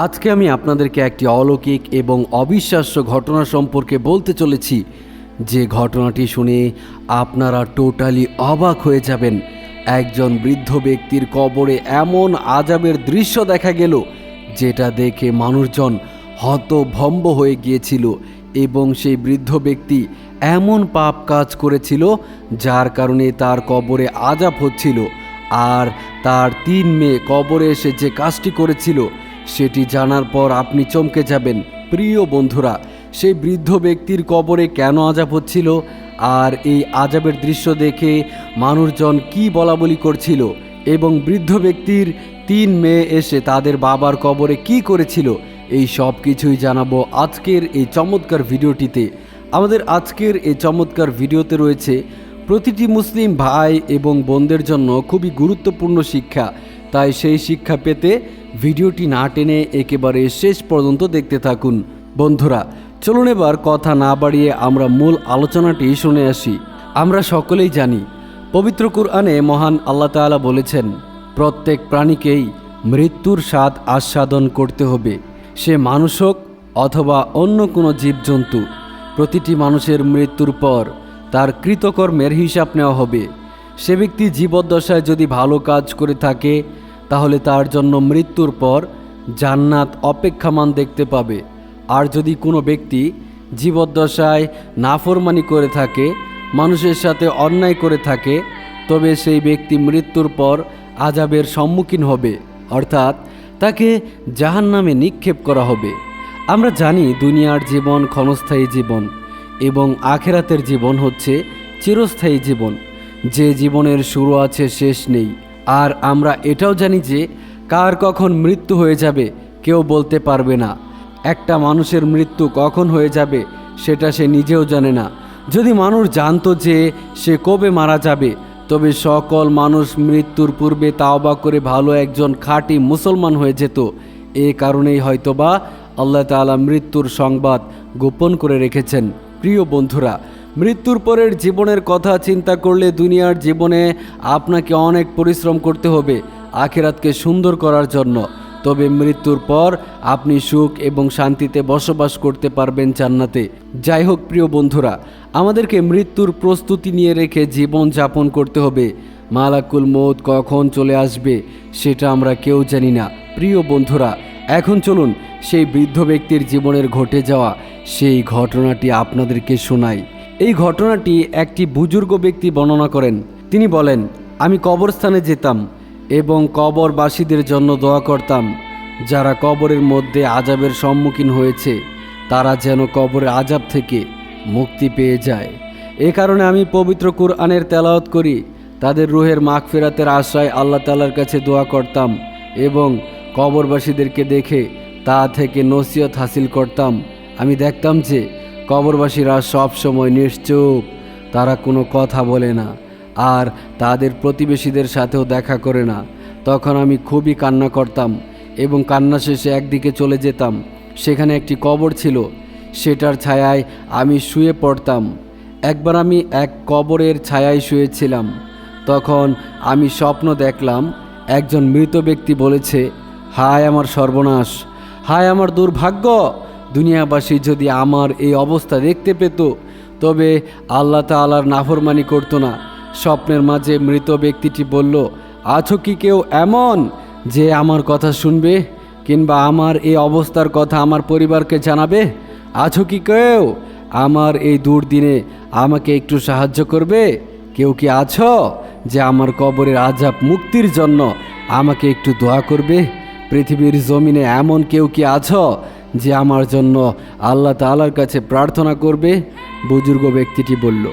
আজকে আমি আপনাদেরকে একটি অলৌকিক এবং অবিশ্বাস্য ঘটনা সম্পর্কে বলতে চলেছি। যে ঘটনাটি শুনে আপনারা টোটালি অবাক হয়ে যাবেন। একজন বৃদ্ধ ব্যক্তির কবরে এমন আজাবের দৃশ্য দেখা গেল, যেটা দেখে মানুষজন হতভম্ব হয়ে গিয়েছিল এবং সেই বৃদ্ধ ব্যক্তি এমন পাপ কাজ করেছিল, যার কারণে তার কবরে আজাব হচ্ছিল। আর তার তিন মেয়ে কবরে এসে যে কাজটি করেছিল সেটি জানার পর আপনি চমকে যাবেন। প্রিয় বন্ধুরা, সেই বৃদ্ধ ব্যক্তির কবরে কেন আজাব হচ্ছিল? আর এই আজাবের দৃশ্য দেখে মানুষজন কি বলা বলি করছিল? এবং বৃদ্ধ ব্যক্তির তিন মেয়ে এসে তাদের বাবার কবরে কি করেছিল? এই সব কিছুই জানাব আজকের এই চমৎকার ভিডিওটিতে। আমাদের আজকের এই চমৎকার ভিডিওতে রয়েছে, প্রতিটি মুসলিম ভাই এবং বোনদের জন্য খুবই গুরুত্বপূর্ণ শিক্ষা। তাই সেই শিক্ষা পেতে ভিডিওটি না টেনে একেবারে শেষ পর্যন্ত দেখতে থাকুন। বন্ধুরা, চলুন এবার কথা না বাড়িয়ে আমরা মূল আলোচনাটি শুনে আসি। আমরা সকলেই জানি, পবিত্র কুরআনে মহান আল্লাহ তাআলা বলেছেন, প্রত্যেক প্রাণীকেই মৃত্যুর স্বাদ আস্বাদন করতে হবে। সে মানুষ হোক অথবা অন্য কোনো জীবজন্তু, প্রতিটি মানুষের মৃত্যুর পর তার কৃতকর্মের হিসাব নেওয়া হবে। সে ব্যক্তি জীবদ্দশায় যদি ভালো কাজ করে থাকে, তাহলে তার জন্য মৃত্যুর পর জান্নাত অপেক্ষামান দেখতে পাবে। আর যদি কোনো ব্যক্তি জীবদ্দশায় নাফরমানি করে থাকে, মানুষের সাথে অন্যায় করে থাকে, তবে সেই ব্যক্তি মৃত্যুর পর আজাবের সম্মুখীন হবে। অর্থাৎ তাকে জাহান নামে নিক্ষেপ করা হবে। আমরা জানি দুনিয়ার জীবন ক্ষণস্থায়ী জীবন এবং আখেরাতের জীবন হচ্ছে চিরস্থায়ী জীবন। যে জীবনের শুরু আছে, শেষ নেই। আর আমরা এটাও জানি যে, কার কখন মৃত্যু হয়ে যাবে, কেউ বলতে পারবে না। একটা মানুষের মৃত্যু কখন হয়ে যাবে, সেটা সে নিজেও জানে না। যদি মানুষ জানতো যে, সে কবে মারা যাবে, তবে সকল মানুষ মৃত্যুর পূর্বে তাওবা করে ভালো একজন খাঁটি মুসলমান হয়ে যেত। এ কারণেই হয়তোবা আল্লাহ তাআলা মৃত্যুর সংবাদ গোপন করে রেখেছেন। প্রিয় বন্ধুরা মৃত্যুর পরের জীবনের কথা চিন্তা করলে দুনিয়ার জীবনে আপনাকে অনেক পরিশ্রম করতে হবে, আখেরাতকে সুন্দর করার জন্য। তবে মৃত্যুর পর আপনি সুখ এবং শান্তিতে বসবাস করতে পারবেন জান্নাতে। যাই হোক, প্রিয় বন্ধুরা, আমাদেরকে মৃত্যুর প্রস্তুতি নিয়ে রেখে জীবন যাপন করতে হবে। মালাকুল মৌত কখন চলে আসবে সেটা আমরা কেউ জানি না। প্রিয় বন্ধুরা, এখন চলুন সেই বৃদ্ধ ব্যক্তির জীবনের ঘটে যাওয়া সেই ঘটনাটি আপনাদেরকে শোনাই। এই ঘটনাটি একটি বুজুর্গ ব্যক্তি বর্ণনা করেন। তিনি বলেন, আমি কবরস্থানে যেতাম এবং কবরবাসীদের জন্য দোয়া করতাম। যারা কবরের মধ্যে আজাবের সম্মুখীন হয়েছে, তারা যেন কবরের আজাব থেকে মুক্তি পেয়ে যায়। এ কারণে আমি পবিত্র কুরআনের তেলাওয়াত করি। তাদের রুহের মাগফিরাতের আশায় আল্লাহ তালার কাছে দোয়া করতাম এবং কবরবাসীদেরকে দেখে তা থেকে নসিহত হাসিল করতাম। আমি দেখতাম যে কবরবাসীরা সব সময় নিশ্চুপ। তারা কোনো কথা বলে না, আর তাদের প্রতিবেশীদের সাথেও দেখা করে না। তখন আমি খুবই কান্না করতাম এবং কান্না শেষে একদিকে চলে যেতাম, সেখানে একটি কবর ছিল। সেটার ছায়ায় আমি শুয়ে পড়তাম। একবার আমি এক কবরের ছায়ায় শুয়েছিলাম। তখন আমি স্বপ্ন দেখলাম, একজন মৃত ব্যক্তি বলেছে, হায় আমার সর্বনাশ! হায় আমার দুর্ভাগ্য! দুনিয়াবাসী যদি আমার এই অবস্থা দেখতে পেত, তবে আল্লাহ তালার নাফরমানি করতো না। স্বপ্নের মাঝে মৃত ব্যক্তিটি বলল, আছো কি কেউ এমন যে আমার কথা শুনবে কিংবা আমার এই অবস্থার কথা আমার পরিবারকে জানাবে? আছো কি কেউ আমার এই দুর্দিনে আমাকে একটু সাহায্য করবে? কেউ কি আছো যে আমার কবরের আজাব মুক্তির জন্য আমাকে একটু দোয়া করবে? পৃথিবীর জমিনে এমন কেউ কি আছো যে আমার জন্য আল্লাহ তালার কাছে প্রার্থনা করবে, বুজুর্গ ব্যক্তিটি বলল,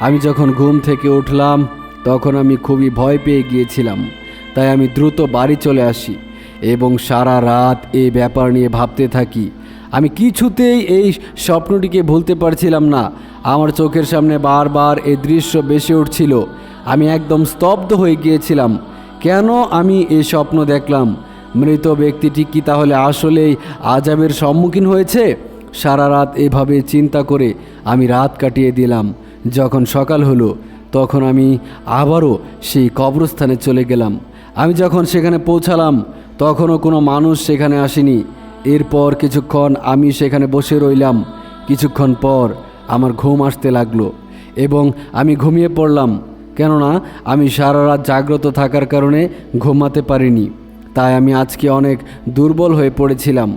আমি যখন ঘুম থেকে উঠলাম, তখন আমি খুবই ভয় পেয়ে গিয়েছিলাম। তাই আমি দ্রুত বাড়ি চলে আসি এবং সারা রাত এই ব্যাপার নিয়ে ভাবতে থাকি। আমি কিছুতেই এই স্বপ্নটিকে ভুলতে পারছিলাম না। আমার চোখের সামনে বারবার এই দৃশ্য বেশি উঠছিল। আমি একদম স্তব্ধ হয়ে গিয়েছিলাম। কেন আমি এই স্বপ্ন দেখলাম? মৃত ব্যক্তিটি কি তাহলে আসলেই আজাবের সম্মুখীন হয়েছে? সারা রাত এভাবে চিন্তা করে আমি রাত কাটিয়ে দিলাম। যখন সকাল হলো, তখন আমি আবারও সেই কবরস্থানে চলে গেলাম। আমি যখন সেখানে পৌঁছালাম, তখনও কোনো মানুষ সেখানে আসেনি। এরপর কিছুক্ষণ আমি সেখানে বসে রইলাম। কিছুক্ষণ পর আমার ঘুম আসতে লাগল এবং আমি ঘুমিয়ে পড়লাম। কেননা, আমি সারা রাত জাগ্রত থাকার কারণে ঘুমাতে পারিনি। তাই আমি আজকে অনেক দুর্বল হয়ে পড়েছিলাম।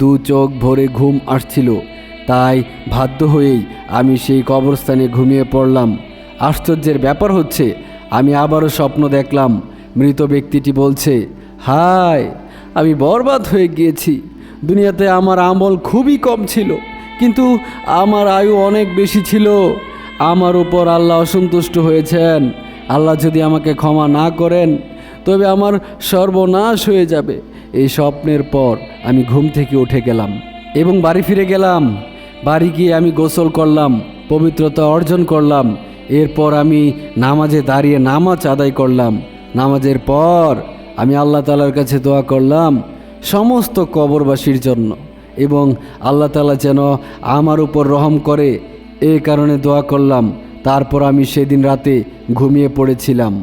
দু চোখ ভরে ঘুম আসছিল। তাই বাধ্য হয়েই আমি সেই কবরস্থানে ঘুমিয়ে পড়লাম। আশ্চর্যের ব্যাপার হচ্ছে, আমি আবারও স্বপ্ন দেখলাম। মৃত ব্যক্তিটি বলছে, হায়, আমি বরবাদ হয়ে গিয়েছি। দুনিয়াতে আমার আমল খুবই কম ছিল, কিন্তু আমার আয়ু অনেক বেশি ছিল। আমার উপর আল্লাহ অসন্তুষ্ট হয়েছেন। আল্লাহ যদি আমাকে ক্ষমা না করেন তবে আমার সর্বনাশ হয়ে যাবে। এই স্বপ্নের পর আমি ঘুম থেকে উঠে গেলাম এবং বাড়ি ফিরে গেলাম। বাড়ি গিয়ে আমি গোসল করলাম, পবিত্রতা অর্জন করলাম। এরপর আমি নামাজে দাঁড়িয়ে নামাজ আদায় করলাম। নামাজের পর আমি আল্লাহ তালার কাছে দোয়া করলাম সমস্ত কবরবাসীর জন্য এবং আল্লাহ তালা যেন আমার উপর রহম করে এই কারণে দোয়া করলাম। তারপর আমি সেদিন রাতে ঘুমিয়ে পড়েছিলাম।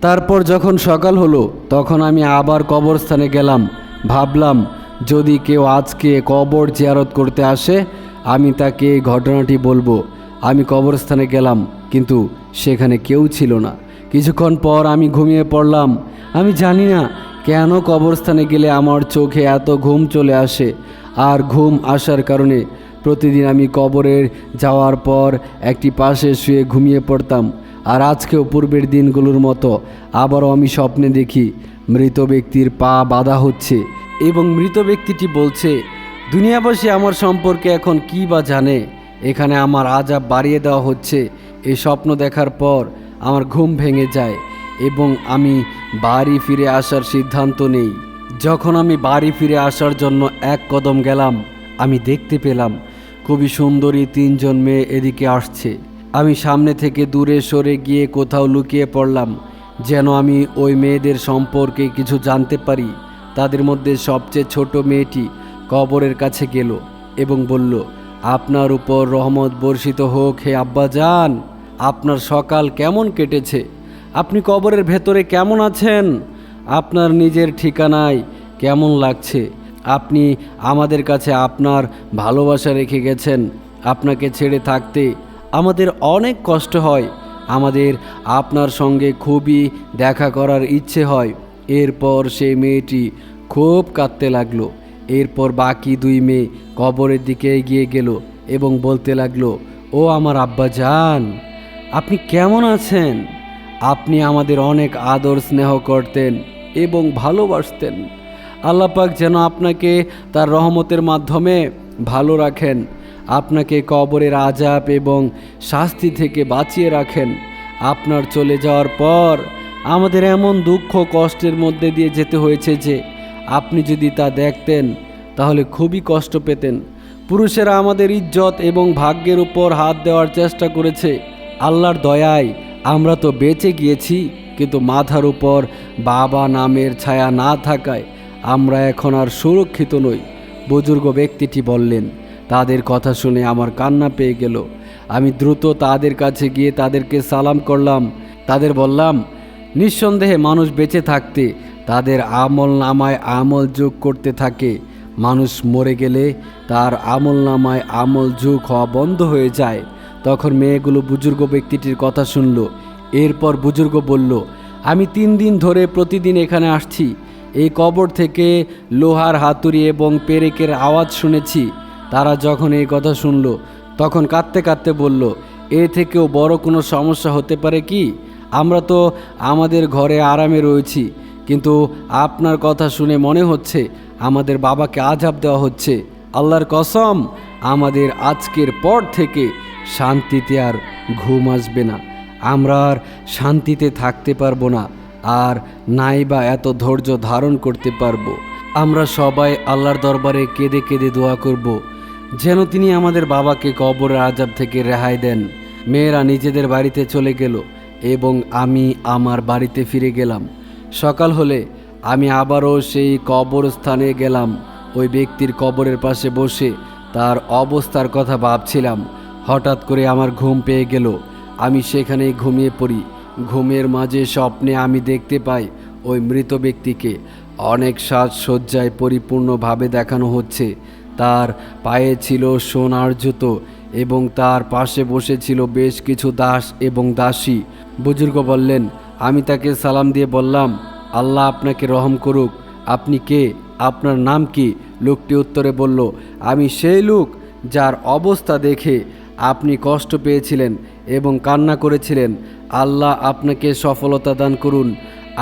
তারপর যখন সকাল হলো, তখন আমি আবার কবরস্থানে গেলাম। ভাবলাম, যদি কেউ আজকে কবর জিয়ারত করতে আসে, আমি তাকে এই ঘটনাটি বলব। আমি কবরস্থানে গেলাম, কিন্তু সেখানে কেউ ছিল না। কিছুক্ষণ পর আমি ঘুমিয়ে পড়লাম। আমি জানি না কেন কবরস্থানে গেলে আমার চোখে এত ঘুম চলে আসে। আর ঘুম আসার কারণে প্রতিদিন আমি কবরের যাওয়ার পর একটি পাশে শুয়ে ঘুমিয়ে পড়তাম। আর আজকেও পূর্বের দিনগুলোর মতো আবারও আমি স্বপ্নে দেখি মৃত ব্যক্তির পা বাঁধা হচ্ছে এবং মৃত ব্যক্তিটি বলছে, দুনিয়াবাসী আমার সম্পর্কে এখন কি বা জানে? এখানে আমার আজাব বাড়িয়ে দেওয়া হচ্ছে। এই স্বপ্ন দেখার পর আমার ঘুম ভেঙে যায় এবং আমি বাড়ি ফিরে আসার সিদ্ধান্ত নেই। যখন আমি বাড়ি ফিরে আসার জন্য এক কদম গেলাম, আমি দেখতে পেলাম, খুবই সুন্দরী তিনজন মেয়ে এদিকে আসছে। আমি সামনে থেকে দূরে সরে গিয়ে কোথাও লুকিয়ে পড়লাম, যেন আমি ওই মেয়েদের সম্পর্কে কিছু জানতে পারি। তাদের মধ্যে সবচেয়ে ছোট মেয়েটি কবরের কাছে গেল এবং বলল, আপনার উপর রহমত বর্ষিত হোক, হে আব্বা আব্বাজান। আপনার সকাল কেমন কেটেছে? আপনি কবরের ভেতরে কেমন আছেন? আপনার নিজের ঠিকানায় কেমন লাগছে? আপনি আমাদের কাছে আপনার ভালোবাসা রেখে গেছেন। আপনাকে ছেড়ে থাকতে আমাদের অনেক কষ্ট হয়। আমাদের আপনার সঙ্গে খুবই দেখা করার ইচ্ছে হয়। এরপর সেই মেয়েটি খুব কাঁদতে লাগল। এরপর বাকি দুই মেয়ে কবরের দিকে এগিয়ে গেল এবং বলতে লাগল, ও আমার আব্বা যান আপনি কেমন আছেন? আপনি আমাদের অনেক আদর স্নেহ করতেন এবং ভালোবাসতেন। আল্লাপাক যেন আপনাকে তার রহমতের মাধ্যমে ভালো রাখেন। আপনাকে কবরের আজাব এবং শাস্তি থেকে বাঁচিয়ে রাখেন। আপনার চলে যাওয়ার পর আমাদের এমন দুঃখ কষ্টের মধ্যে দিয়ে যেতে হয়েছে যে আপনি যদি তা দেখতেন, তাহলে খুবই কষ্ট পেতেন। পুরুষেরা আমাদের ইজ্জত এবং ভাগ্যের উপর হাত দেওয়ার চেষ্টা করেছে। আল্লাহর দয়ায় আমরা তো বেঁচে গিয়েছি, কিন্তু মাথার উপর বাবা নামের ছায়া না থাকায় আমরা এখন আর সুরক্ষিত নই, বুজুর্গ ব্যক্তিটি বললেন। তাদের কথা শুনে আমার কান্না পেয়ে গেল। আমি দ্রুত তাদের কাছে গিয়ে তাদেরকে সালাম করলাম। তাদের বললাম, নিঃসন্দেহে মানুষ বেঁচে থাকতে তাদের আমল নামায় আমল যোগ করতে থাকে। মানুষ মরে গেলে তার আমল নামায় আমল যোগ হওয়া বন্ধ হয়ে যায়। তখন মেয়েগুলো বুজুর্গ ব্যক্তিটির কথা শুনল। এরপর বুজুর্গ বলল, আমি তিন দিন ধরে প্রতিদিন এখানে আসছি। এই কবর থেকে লোহার হাতুড়ি এবং পেরেকের আওয়াজ শুনেছি। তারা যখন এই কথা শুনল, তখন কাঁদতে কাঁদতে বলল, এ থেকেও বড় কোনো সমস্যা হতে পারে কি? আমরা তো আমাদের ঘরে আরামে রয়েছি, কিন্তু আপনার কথা শুনে মনে হচ্ছে আমাদের বাবাকে আজাব দেওয়া হচ্ছে। আল্লাহর কসম, আমাদের আজকের পর থেকে শান্তিতে আর ঘুম আসবে না। আমরা আর শান্তিতে থাকতে পারব না, আর নাই বা এত ধৈর্য ধারণ করতে পারব। আমরা সবাই আল্লাহর দরবারে কেঁদে কেঁদে দোয়া করব। যেন তিনি আমাদের বাবাকে কবরের আজাব থেকে রেহাই দেন। মেয়েরা নিজেদের বাড়িতে চলে গেল এবং আমি আমার বাড়িতে ফিরে গেলাম। সকাল হলে আমি আবারও সেই কবরস্থানে গেলাম। ওই ব্যক্তির কবরের পাশে বসে তার অবস্থার কথা ভাবছিলাম। হঠাৎ করে আমার ঘুম পেয়ে গেল। আমি সেখানেই ঘুমিয়ে পড়ি। ঘুমের মাঝে স্বপ্নে আমি দেখতে পাই ওই মৃত ব্যক্তিকে। অনেক সাজসজ্জায় পরিপূর্ণভাবে দেখানো হচ্ছে। তার পায়ে ছিল সোনার জুতো এবং তার পাশে বসেছিল বেশ কিছু দাস এবং দাসী। বুজুর্গ বললেন, আমি তাকে সালাম দিয়ে বললাম, আল্লাহ আপনাকে রহম করুক। আপনি কে? আপনার নাম কি? লোকটি উত্তরে বলল, আমি সেই লোক যার অবস্থা দেখে আপনি কষ্ট পেয়েছিলেন এবং কান্না করেছিলেন। আল্লাহ আপনাকে সফলতা দান করুন।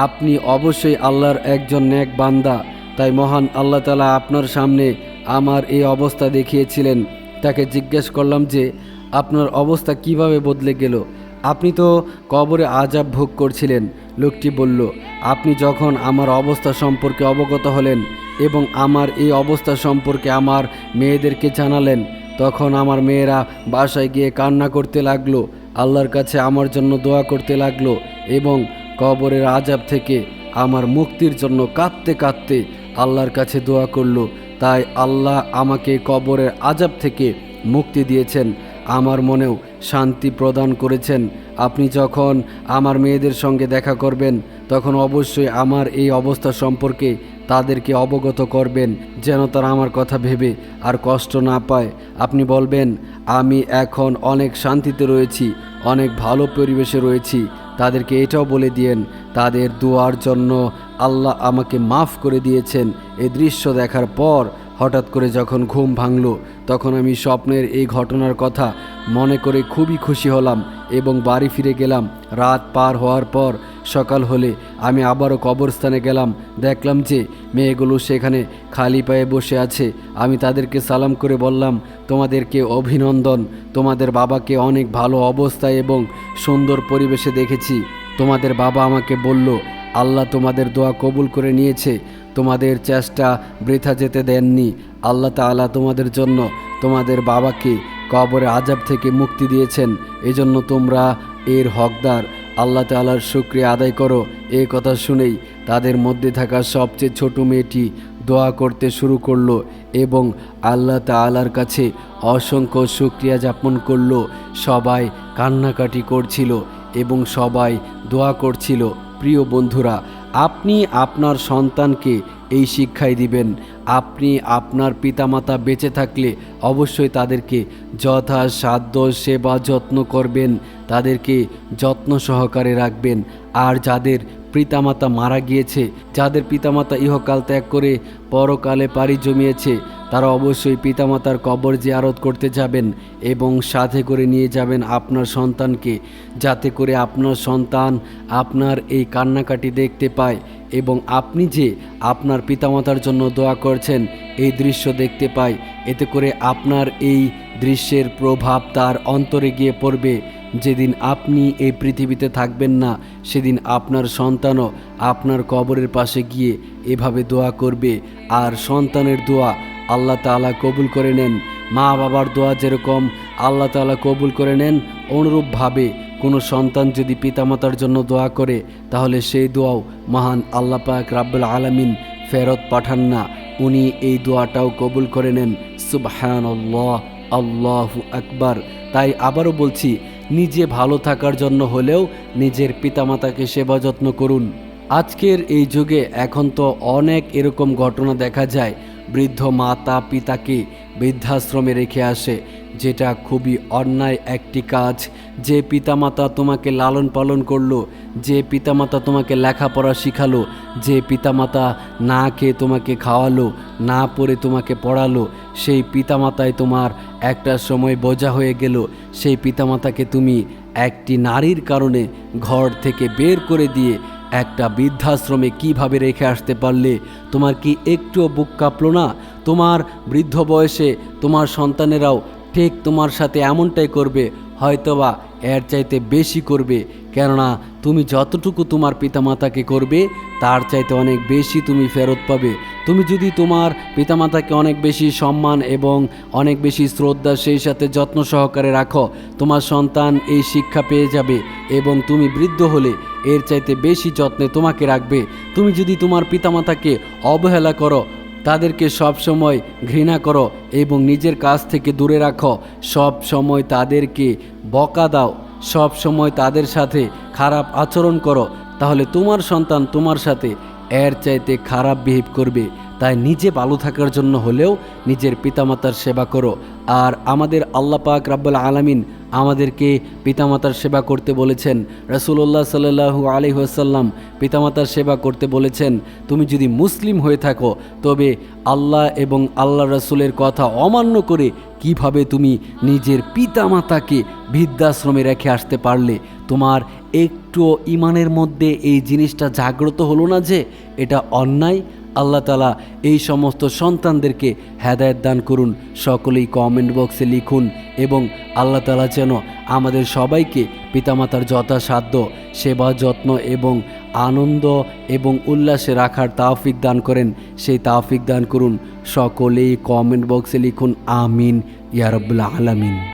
আপনি অবশ্যই আল্লাহর একজন ন্যাক বান্দা। তাই মহান আল্লাহ তালা আপনার সামনে আমার এই অবস্থা দেখিয়েছিলেন। তাকে জিজ্ঞেস করলাম যে, আপনার অবস্থা কীভাবে বদলে গেল? আপনি তো কবরে আজাব ভোগ করছিলেন। লোকটি বলল, আপনি যখন আমার অবস্থা সম্পর্কে অবগত হলেন এবং আমার এই অবস্থা সম্পর্কে আমার মেয়েদেরকে জানালেন, তখন আমার মেয়েরা বাসায় গিয়ে কান্না করতে লাগল, আল্লাহর কাছে আমার জন্য দোয়া করতে লাগল এবং কবরের আজাব থেকে আমার মুক্তির জন্য কাঁদতে কাঁদতে আল্লাহর কাছে দোয়া করল। তাই আল্লাহ আমাকে কবরের আজাব থেকে মুক্তি দিয়েছেন। আমার মনেও শান্তি প্রদান করেছেন। আপনি যখন আমার মেয়েদের সঙ্গে দেখা করবেন, তখন অবশ্যই আমার এই অবস্থা সম্পর্কে তাদেরকে অবগত করবেন, যেন তারা আমার কথা ভেবে আর কষ্ট না পায়। আপনি বলবেন, আমি এখন অনেক শান্তিতে রয়েছি, অনেক ভালো পরিবেশে রয়েছি। তাদেরকে এটাও বলে দিয়েন, তাদের দোয়ার জন্য আল্লাহ আমাকে মাফ করে দিয়েছেন। এ দৃশ্য দেখার পর হঠাৎ করে যখন ঘুম ভাঙল, তখন আমি স্বপ্নের এই ঘটনার কথা মনে করে খুবই খুশি হলাম এবং বাড়ি ফিরে গেলাম। রাত পার হওয়ার পর সকাল হলে আমি আবারও কবরস্থানে গেলাম। দেখলাম যে মেয়েগুলো সেখানে খালি পায়ে বসে আছে। আমি তাদেরকে সালাম করে বললাম, তোমাদেরকে অভিনন্দন। তোমাদের বাবাকে অনেক ভালো অবস্থায় এবং সুন্দর পরিবেশে দেখেছি। তোমাদের বাবা আমাকে বলল, আল্লাহ তোমাদের দোয়া কবুল করে নিয়েছে। তোমাদের চেষ্টা বৃথা যেতে দেননি। আল্লাহ তাআলা তোমাদের জন্য তোমাদের বাবাকে কবরে আজাব থেকে মুক্তি দিয়েছেন। এজন্য তোমরা এর হকদার। আল্লাহ তালার শুক্রিয়া আদায় করো। এ কথা শুনেই তাদের মধ্যে থাকা সবচেয়ে ছোট মেয়েটি দোয়া করতে শুরু করল এবং আল্লাহ তালার কাছে অসংখ্য শুক্রিয়া যাপন করল। সবাই কান্নাকাটি করছিল এবং সবাই দোয়া করছিল, প্রিয় বন্ধুরা, আপনি আপনার সন্তানকে এই শিক্ষাই দিবেন। আপনি আপনার পিতামাতা বেঁচে থাকলে অবশ্যই তাদেরকে যথাসাধ্য সেবা যত্ন করবেন, তাদেরকে যত্ন সহকারে রাখবেন। আর যাদের পিতামাতা মারা গিয়েছে, যাদের পিতামাতা ইহকাল ত্যাগ করে পরকালে পাড়ি জমিয়েছে তারা অবশ্যই পিতামাতার কবর জিয়ারত করতে যাবেন এবং সাথে করে নিয়ে যাবেন আপনার সন্তানকে, যাতে করে আপনার সন্তান আপনার এই কান্নাকাটি দেখতে পায় এবং আপনি যে আপনার পিতামাতার জন্য দোয়া করছেন, এই দৃশ্য দেখতে পায়। এতে করে আপনার এই দৃশ্যের প্রভাব তার অন্তরে গিয়ে পড়বে। যেদিন আপনি এই পৃথিবীতে থাকবেন না, সেদিন আপনার সন্তানও আপনার কবরের পাশে গিয়ে এভাবে দোয়া করবে। আর সন্তানের দোয়া আল্লাহ তাআলা কবুল করে নেন। মা বাবার দোয়া যেরকম আল্লাহ তাআলা কবুল করে নেন, অনুরূপভাবে কোনো সন্তান যদি পিতামাতার জন্য দোয়া করে, তাহলে সেই দোয়াও মহান আল্লাহ পাক রাব্বুল আলামিন ফেরত পাঠান না। উনি এই দোয়াটাও কবুল করে নেন। সুবহানাল্লাহ, আল্লাহু আকবার। তাই আবারও বলছি, নিজে ভালো থাকার জন্য হলেও নিজের পিতামাতাকে সেবা যত্ন করুন। আজকের এই যুগে এখন তো অনেক এরকম ঘটনা দেখা যায়। বৃদ্ধ মাতা পিতাকে বৃদ্ধাশ্রমে রেখে আসে, যেটা খুবই অন্যায় একটি কাজ। যে পিতামাতা তোমাকে লালন পালন করল, যে পিতামাতা তোমাকে লেখাপড়া শিখালো, যে পিতামাতা না খেয়ে তোমাকে খাওয়ালো, না পড়ে তোমাকে পড়ালো, সেই পিতামাতায় তোমার একটা সময় বোঝা হয়ে গেল। সেই পিতামাতাকে তুমি একটি নারীর কারণে ঘর থেকে বের করে দিয়ে একটা বৃদ্ধাশ্রমে কীভাবে রেখে আসতে পারলে তোমার কি একটুও বুক কাঁপলো না? তোমার বৃদ্ধ বয়সে তোমার সন্তানেরাও ঠিক তোমার সাথে এমনটাই করবে, হয়তোবা এর চাইতে বেশি করবে। কেননা তুমি যতটুকু তোমার পিতামাতাকে করবে, তার চাইতে অনেক বেশি তুমি ফেরত পাবে। তুমি যদি তোমার পিতামাতাকে অনেক বেশি সম্মান এবং অনেক বেশি শ্রদ্ধা সেই সাথে যত্ন সহকারে রাখো, তোমার সন্তান এই শিক্ষা পেয়ে যাবে এবং তুমি বৃদ্ধ হলে এর চাইতে বেশি যত্নে তোমাকে রাখবে। তুমি যদি তোমার পিতামাতাকে অবহেলা করো, তাদেরকে সব সময় ঘৃণা করো এবং নিজের কাছ থেকে দূরে রাখো, সব সময় তাদেরকে বকা দাও, সব সময় তাদের সাথে খারাপ আচরণ করো, তাহলে তোমার সন্তান তোমার সাথে এর চাইতে খারাপ বিহেভ করবে। তাই নিজে ভালো থাকার জন্য হলেও নিজের পিতামাতার সেবা করো। আর আমাদের আল্লাপাক রাব্বুল আলামিন আমাদেরকে পিতামাতার সেবা করতে বলেছেন। রসুল্লাহ সাল্লু আলহিহাসাল্লাম পিতামাতার সেবা করতে বলেছেন, তুমি যদি মুসলিম হয়ে থাকো, তবে আল্লাহ এবং আল্লাহ রসুলের কথা অমান্য করে কীভাবে তুমি নিজের পিতামাতাকে বৃদ্ধাশ্রমে রেখে আসতে পারলে? তোমার একটু ইমানের মধ্যে এই জিনিসটা জাগ্রত হলো না যে এটা অন্যায়? আল্লাহ তালা এই সমস্ত সন্তানদেরকে হেদায়ত দান করুন। সকলেই কমেন্ট বক্সে লিখুন এবং আল্লাহ তালা যেন আমাদের সবাইকে পিতামাতার যথাসাধ্য সেবা, যত্ন এবং আনন্দ এবং উল্লাসে রাখার তাওফিক দান করেন। সেই তাওফিক দান করুন। সকলেই কমেন্ট বক্সে লিখুন, আমিন ইয়ারবুল্লা আলামিন।